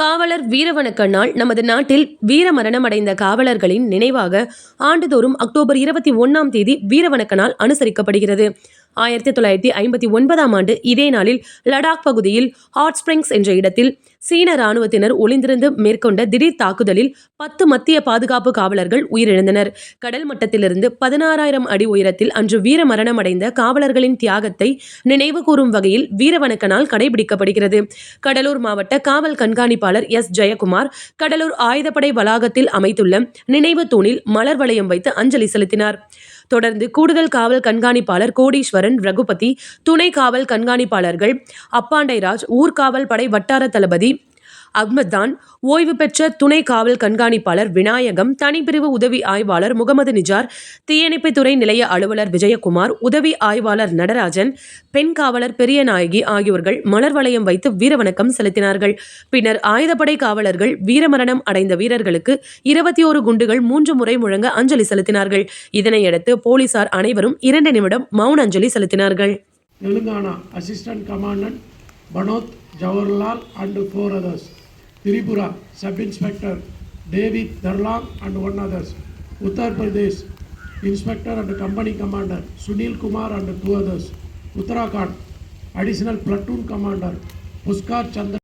காவலர் வீரவணக்கண்ணால் நமது நாட்டில் வீரமரணம் அடைந்த காவலர்களின் நினைவாக ஆண்டுதோறும் அக்டோபர் இருபத்தி ஒன்னாம் தேதி வீரவணக்கனால் அனுசரிக்கப்படுகிறது ஆயிரத்தி தொள்ளாயிரத்தி ஐம்பத்தி ஒன்பதாம் ஆண்டு இதே நாளில் லடாக் பகுதியில் ஹாட் ஸ்பிரிங்ஸ் என்ற இடத்தில் சீன ராணுவத்தினர் ஒளிந்திருந்து மேற்கொண்ட திடீர் தாக்குதலில் பத்து மத்திய பாதுகாப்பு காவலர்கள் உயிரிழந்தனர் கடல் மட்டத்திலிருந்து பதினாறாயிரம் அடி உயரத்தில் அன்று வீர மரணமடைந்த காவலர்களின் தியாகத்தை நினைவு கூறும் வகையில் வீரவணக்கனால் கடைபிடிக்கப்படுகிறது கடலூர் மாவட்ட காவல் கண்காணிப்பாளர் எஸ் ஜெயக்குமார் கடலூர் ஆயுதப்படை வளாகத்தில் அமைத்துள்ள நினைவு தூணில் மலர் வளையம் வைத்து அஞ்சலி செலுத்தினார் தொடர்ந்து கூடுதல் காவல் கண்காணிப்பாளர் கோடீஸ்வரன் ரகுபதி துணை காவல் கண்காணிப்பாளர்கள் அப்பாண்டைராஜ் ஊர்காவல் படை வட்டார தளபதி அஹ்மத்தான் ஓய்வு பெற்ற துணை காவல் கண்காணிப்பாளர் விநாயகம் தனிப்பிரிவு உதவி ஆய்வாளர் முகமது நிஜார் தீயணைப்புத்துறை நிலைய அலுவலர் விஜயகுமார் உதவி ஆய்வாளர் நடராஜன் பெண் காவலர் பெரியநாயகி ஆகியோர்கள் மலர் வளையம் வைத்து வீரவணக்கம் செலுத்தினார்கள் பின்னர் ஆயுதப்படை காவலர்கள் வீரமரணம் அடைந்த வீரர்களுக்கு இருபத்தி ஒரு குண்டுகள் மூன்று முறை முழங்க அஞ்சலி செலுத்தினார்கள் இதனையடுத்து போலீசார் அனைவரும் இரண்டு நிமிடம் மௌன அஞ்சலி செலுத்தினார்கள் Telangana assistant commandant Banoth Jawaharlal and four others Tripura, Sub-Inspector David Darlang and one others. Uttar Pradesh, Inspector and Company Commander Sunil Kumar and two others. Uttarakhand, Additional Platoon Commander Pushkar Chandra.